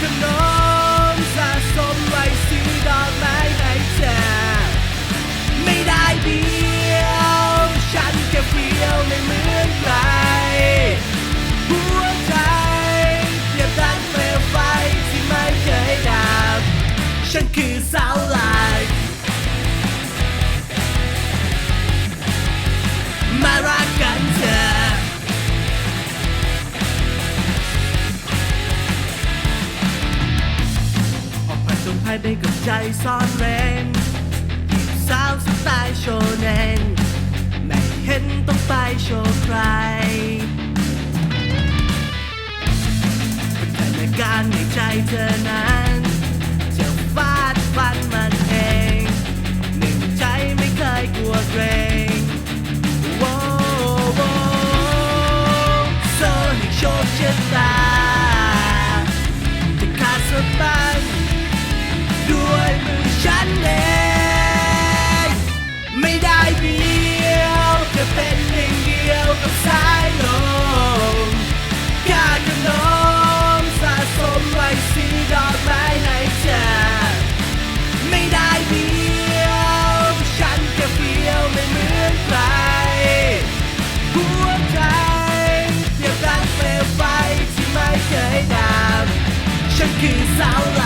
can know ายไปกับใจซ่อนเร้นจีบสาวสไตล์โชเนนไม่เห็นต้องไปโชว์ใครแต่ในการในใจเธอนั้น checking out.